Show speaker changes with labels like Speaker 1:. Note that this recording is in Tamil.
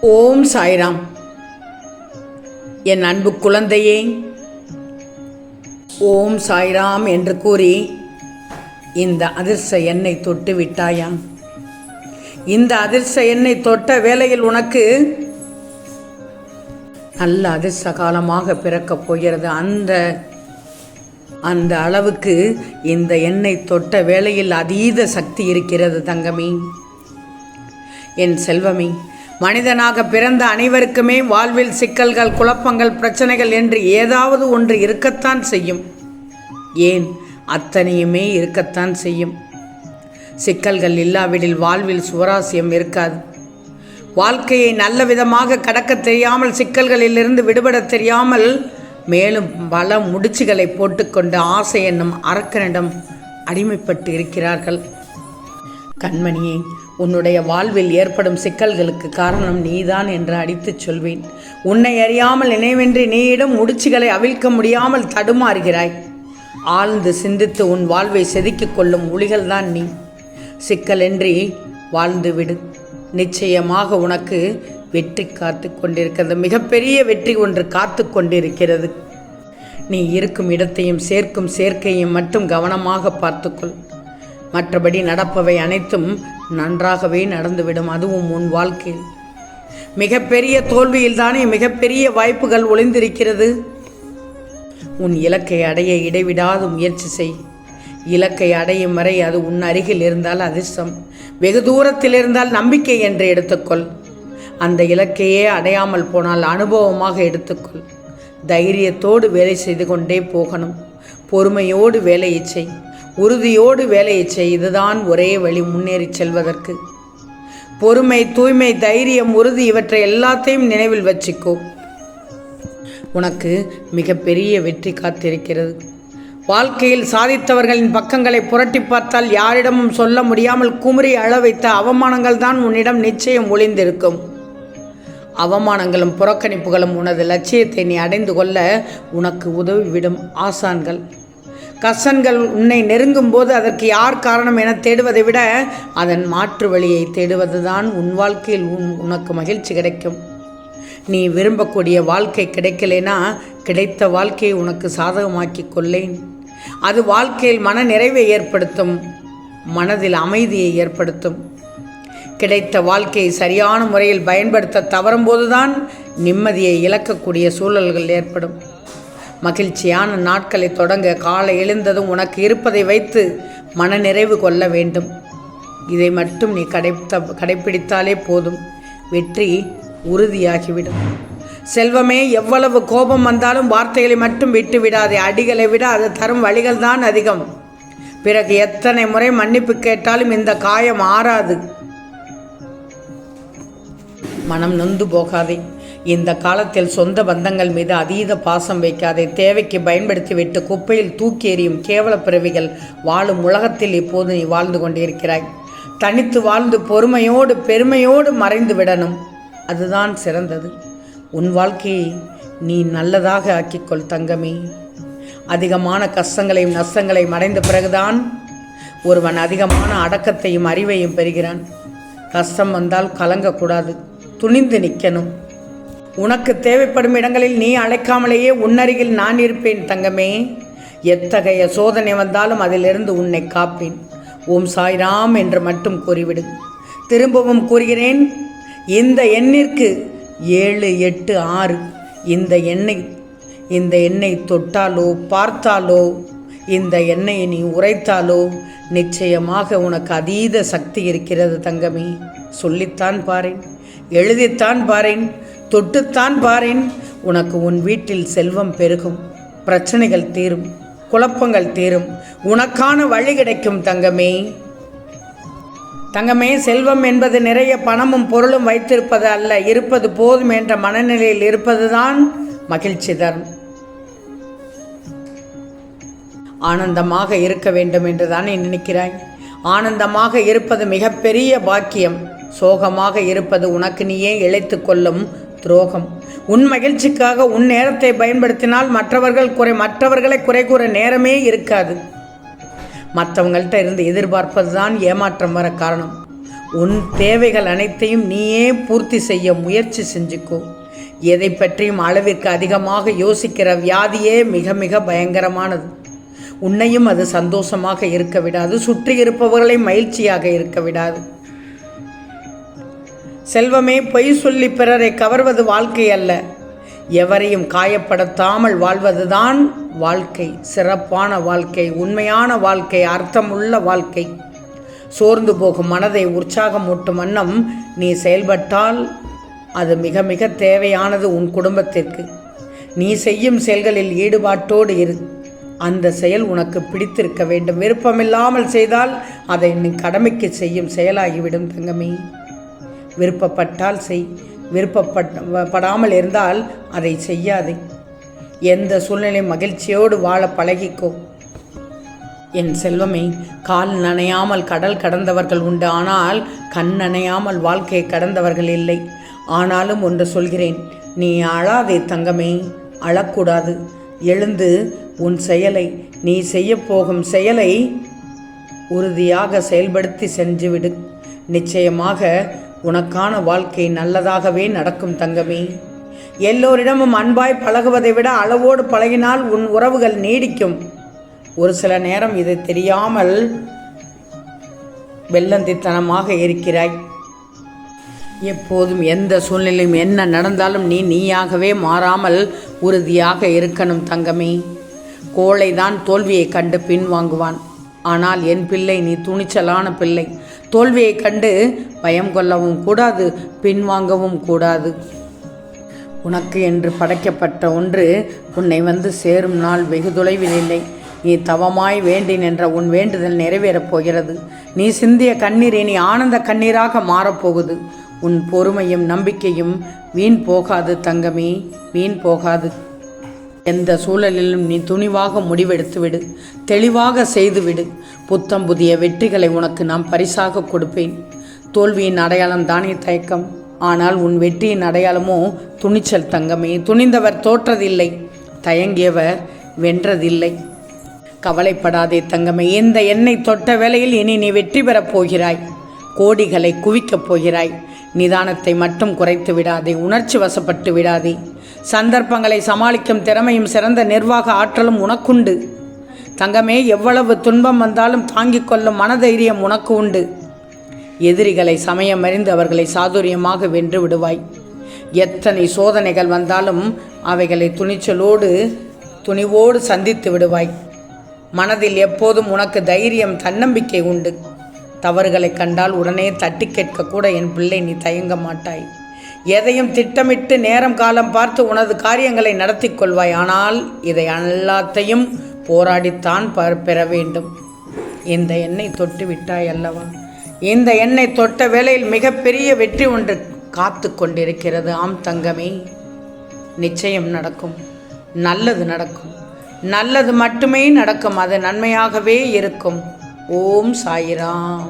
Speaker 1: ஓம் சாய்ராம். என் அன்பு குழந்தையே ஓம் சாய்ராம் என்று கூறி இந்த அதிர்ஷ்ட எண்ணெய் தொட்டு விட்டாயா? இந்த அதிர்ஷ்ட எண்ணெய் தொட்ட வேளையில் உனக்கு நல்ல அதிர்ஷ்ட காலமாக பிறக்கப் போகிறது. அந்த அந்த அளவுக்கு இந்த எண்ணெய் தொட்ட வேளையில் அதீத சக்தி இருக்கிறது தங்கமே. என் செல்வமே மனிதனாக பிறந்த அனைவருக்குமே வாழ்வில் சிக்கல்கள் குழப்பங்கள் பிரச்சனைகள் என்று ஏதாவது ஒன்று இருக்கத்தான் செய்யும். ஏன்? அத்தனையுமே இருக்கத்தான் செய்யும். சிக்கல்கள் இல்லாவிடில் வாழ்வில் சுவராசியம் இருக்காது. வாழ்க்கையை நல்ல விதமாக கடக்க தெரியாமல் சிக்கல்களிலிருந்து விடுபட தெரியாமல் மேலும் பல முடிச்சுகளை போட்டுக்கொண்டு ஆசை என்னும் அரக்கனிடம் அடிமைப்பட்டு இருக்கிறார்கள். கண்மணியே உன்னுடைய வாழ்வில் ஏற்படும் சிக்கல்களுக்கு காரணம் நீதான் என்று அடித்துச் சொல்வேன். உன்னை அறியாமல் நினைவின்றி நீயிடம் முடிச்சுகளை அவிழ்க்க முடியாமல் தடுமாறுகிறாய். ஆழ்ந்து சிந்தித்து உன் வாழ்வை செதுக்கிக் கொள்ளும் ஒளிகள்தான் நீ. சிக்கலின்றி வாழ்ந்து விடு. நிச்சயமாக உனக்கு வெற்றி காத்து கொண்டிருக்கிறது. மிகப்பெரிய வெற்றி ஒன்று காத்து கொண்டிருக்கிறது. நீ இருக்கும் இடத்தையும் சேர்க்கும் சேர்க்கையும் மட்டும் கவனமாக பார்த்துக்கொள். மற்றபடி நடப்பவை அனைத்தும் நன்றாகவே நடந்துவிடும் அதுவும் உன் வாழ்க்கையில் மிகப்பெரிய தோல்வியில்தானே மிகப்பெரிய வாய்ப்புகள் ஒளிந்திருக்கிறது. உன் இலக்கை அடைய இடைவிடாது முயற்சி செய். இலக்கை அடையும் வரை அது உன் அருகில் இருந்தால் அதிர்ஷ்டம். வெகு தூரத்தில் இருந்தால் நம்பிக்கை என்று எடுத்துக்கொள். அந்த இலக்கையே அடையாமல் போனால் அனுபவமாக எடுத்துக்கொள். தைரியத்தோடு வேலை செய்து கொண்டே போகணும். பொறுமையோடு வேலையை செய். உறுதியோடு வேலையை செய்துதான் ஒரே வழி முன்னேறி செல்வதற்கு. பொறுமை தூய்மை தைரியம் உறுதி இவற்றை எல்லாத்தையும் நினைவில் வச்சுக்கோ. உனக்கு மிகப்பெரிய வெற்றி காத்திருக்கிறது. வாழ்க்கையில் சாதித்தவர்களின் பக்கங்களை புரட்டி பார்த்தால் யாரிடமும் சொல்ல முடியாமல் குமுறி அழ வைத்த அவமானங்கள் தான் உன்னிடம் நிச்சயம் ஒளிந்திருக்கும். அவமானங்களும் புறக்கணிப்புகளும் உனது லட்சியத்தை நீ அடைந்து கொள்ள உனக்கு உதவிவிடும் ஆசான்கள். கசன்கள் உன்னை நெருங்கும் போது அதற்கு யார் காரணம் என தேடுவதை விட அதன் மாற்று வழியை தேடுவதுதான் உன் வாழ்க்கையில் உன் உனக்கு மகிழ்ச்சி கிடைக்கும். நீ விரும்பக்கூடிய வாழ்க்கை கிடைக்கலேனா கிடைத்த வாழ்க்கையை உனக்கு சாதகமாக்கி கொள்ளேன். அது வாழ்க்கையில் மன நிறைவை ஏற்படுத்தும் மனதில் அமைதியை ஏற்படுத்தும். கிடைத்த வாழ்க்கையை சரியான முறையில் பயன்படுத்த தவறும்போதுதான் நிம்மதியை இழக்கக்கூடிய சூழல்கள் ஏற்படும். மகிழ்ச்சியான நாட்களை தொடங்க காலை எழுந்ததும் உனக்கு இருப்பதை வைத்து மனநிறைவு கொள்ள வேண்டும். இதை மட்டும் நீ கடைத்த கடைப்பிடித்தாலே போதும். வெற்றி உறுதியாகிவிடும். செல்வமே எவ்வளவு கோபம் வந்தாலும் வார்த்தைகளை மட்டும் விட்டு விடாதே. அடிகளை விட அது தரும் வழிகள் தான் அதிகம். பிறகு எத்தனை முறை மன்னிப்பு கேட்டாலும் இந்த காயம் ஆறாது. மனம் நொந்து போகாதே. இந்த காலத்தில் சொந்த பந்தங்கள் மீது அதீத பாசம் வைக்காதே தேவைக்கு பயன்படுத்திவிட்டு குப்பையில் தூக்கி எறியும் கேவல பிறவிகள் வாழும் உலகத்தில் இப்போது நீ வாழ்ந்து கொண்டிருக்கிறாய். தனித்து வாழ்ந்து பொறுமையோடு பெருமையோடு மறைந்து விடணும். அதுதான் சிறந்தது. உன் வாழ்க்கையை நீ நல்லதாக ஆக்கிக்கொள் தங்கமே. அதிகமான கஷ்டங்களையும் நஷ்டங்களையும் அடைந்த பிறகுதான் ஒருவன் அதிகமான அடக்கத்தையும் அறிவையும் பெறுகிறான். கஷ்டம் வந்தால் கலங்கக்கூடாது. துணிந்து நிற்கணும் உனக்கு தேவைப்படும் இடங்களில் நீ அழைக்காமலேயே உன்னருகில் நான் இருப்பேன் தங்கமே. எத்தகைய சோதனை வந்தாலும் அதிலிருந்து உன்னை காப்பேன். ஓம் சாய்ராம் என்று மட்டும் கூறிவிடு. திரும்பவும் கூறுகிறேன் இந்த எண்ணிற்கு ஏழு எட்டு ஆறு இந்த எண்ணெய் இந்த எண்ணெய் தொட்டாலோ பார்த்தாலோ இந்த எண்ணெயை நீ உரைத்தாலோ நிச்சயமாக உனக்கு அதீத சக்தி இருக்கிறது தங்கமே. சொல்லித்தான் பாரேன் எழுதித்தான் பாரேன் தொட்டுத்தான் பாரேன். உனக்கு உன் வீட்டில் செல்வம் பெருகும். பிரச்சனைகள் தீரும். குழப்பங்கள் தீரும். உனக்கான வழி கிடைக்கும் தங்கமே. தங்கமே செல்வம் என்பது நிறைய பணமும் பொருளும் வைத்திருப்பது அல்ல. இருப்பது போதும் என்ற மனநிலையில் இருப்பதுதான் மகிழ்ச்சி தரும். ஆனந்தமாக இருக்க வேண்டும் என்று தானே நினைக்கிறாய். ஆனந்தமாக இருப்பது மிகப்பெரிய பாக்கியம். சோகமாக இருப்பது உனக்கு நீயே இழைத்து கொள்ளும் துரோகம். உன் மகிழ்ச்சிக்காக உன் நேரத்தை பயன்படுத்தினால் மற்றவர்கள் குறை மற்றவர்களை குறை கூற நேரமே இருக்காது. மற்றவங்கள்ட்ட இருந்து எதிர்பார்ப்பது தான் ஏமாற்றம் வர காரணம். உன் தேவைகள் அனைத்தையும் நீயே பூர்த்தி செய்ய முயற்சி செஞ்சுக்கோ. எதை பற்றியும் அளவிற்கு அதிகமாக யோசிக்கிற வியாதியே மிக மிக பயங்கரமானது. உன்னையும் அது சந்தோஷமாக இருக்க விடாது. சுற்றி இருப்பவர்களை மகிழ்ச்சியாக இருக்க விடாது. செல்வமே பொய் சொல்லி பிறரை கவர்வது வாழ்க்கை அல்ல. எவரையும் காயப்படுத்தாமல் வாழ்வதுதான் வாழ்க்கை. சிறப்பான வாழ்க்கை உண்மையான வாழ்க்கை அர்த்தமுள்ள வாழ்க்கை. சோர்ந்து போகும் மனதை உற்சாகமூட்டும் வண்ணம் நீ செயல்பட்டால் அது மிக மிக தேவையானது உன் குடும்பத்திற்கு. நீ செய்யும் செயல்களில் ஈடுபாட்டோடு இரு. அந்த செயல் உனக்கு பிடித்திருக்க வேண்டும். விருப்பமில்லாமல் செய்தால் அதை நீ கடமைக்கு செய்யும் செயலாகிவிடும் தங்கமே. விருப்பப்பட்டால் செய். விருப்பப்படாமல் இருந்தால் அதை செய்யாதே. எந்த சூழ்நிலை மகிழ்ச்சியோடு வாழ பழகிக்கோ. என் செல்வமே கால் நனையாமல் கடல் கடந்தவர்கள் உண்டு. ஆனால் கண் நனையாமல் வாழ்க்கையை கடந்தவர்கள் இல்லை. ஆனாலும் ஒன்று சொல்கிறேன். நீ அழாதே தங்கமே அழக்கூடாது. எழுந்து உன் செயலை நீ செய்ய போகும் செயலை உறுதியாக செயல்படுத்தி சென்றுவிடு நிச்சயமாக உனக்கான வாழ்க்கை நல்லதாகவே நடக்கும் தங்கமே. எல்லோரிடமும் அன்பாய் பழகுவதை விட அளவோடு பழகினால் உன் உறவுகள் நீடிக்கும். ஒரு சில நேரம் இது தெரியாமல் வெள்ளந்தித்தனமாக இருக்கிறாய். எப்போதும் எந்த சூழ்நிலையும் என்ன நடந்தாலும் நீ நீயாகவே மாறாமல் உறுதியாக இருக்கணும் தங்கமே. கோழைதான் தோல்வியை கண்டு பின்வாங்குவான். ஆனால் என் பிள்ளை நீ துணிச்சலான பிள்ளை. தோல்வியை கண்டு பயம் கொள்ளவும் கூடாது பின்வாங்கவும் கூடாது. உனக்கு என்று படைக்கப்பட்ட ஒன்று உன்னை வந்து சேரும் நாள் வெகு தொலைவில் இல்லை. நீ தவமாய் வேண்டி நின்ற உன் வேண்டுதல் நிறைவேறப் போகிறது. நீ சிந்திய கண்ணீர் இனி ஆனந்த கண்ணீராக மாறப்போகுது உன் பொறுமையும் நம்பிக்கையும் வீண் போகாது தங்கமே வீண் போகாது. எந்த சூழலிலும் நீ துணிவாக முடிவெடுத்து விடு. தெளிவாக செய்துவிடு புத்தம் புதிய வெற்றிகளை உனக்கு நான் பரிசாக கொடுப்பேன். தோல்வியின் அடையாளம் தானே தயக்கம். ஆனால் உன் வெற்றியின் அடையாளமோ துணிச்சல் தங்கமே. துணிந்தவர் தோற்றதில்லை. தயங்கியவர் வென்றதில்லை. கவலைப்படாதே தங்கமே. இந்த எண்ணெய் தொட்ட வேளையில் இனி நீ வெற்றி பெறப் போகிறாய்? கோடிகளை குவிக்கப் போகிறாய். நிதானத்தை மட்டும் குறைத்து விடாதே. உணர்ச்சி வசப்பட்டு விடாதே. சந்தர்ப்பங்களை சமாளிக்கும் திறமையும் சிறந்த நிர்வாக ஆற்றலும் உனக்குண்டு. தங்கமே எவ்வளவு துன்பம் வந்தாலும் தாங்கிக் கொள்ளும் மனதைரியம் உனக்கு உண்டு. எதிரிகளை சமயம் அறிந்து அவர்களை சாதுரியமாக வென்று விடுவாய். எத்தனை சோதனைகள் வந்தாலும் அவைகளை துணிச்சலோடு துணிவோடு சந்தித்து விடுவாய். மனதில் எப்போதும் உனக்கு தைரியம் தன்னம்பிக்கை உண்டு. தவறுகளை கண்டால் உடனே தட்டி கேட்கக்கூட என் பிள்ளை நீ தயங்க மாட்டாய். எதையும் திட்டமிட்டு நேரம் காலம் பார்த்து உனது காரியங்களை நடத்தி கொள்வாய். ஆனால் இதை எல்லாத்தையும் போராடித்தான் பெற வேண்டும். இந்த எண்ணெய் தொட்டு விட்டாய் அல்லவா? இந்த எண்ணெய் தொட்ட வேளையில் மிகப்பெரிய வெற்றி ஒன்று காத்து கொண்டிருக்கிறது. ஆம் தங்கமே நிச்சயம் நடக்கும். நல்லது நடக்கும். நல்லது மட்டுமே நடக்கும். அது நன்மையாகவே இருக்கும். ஓம் சாயிராம்.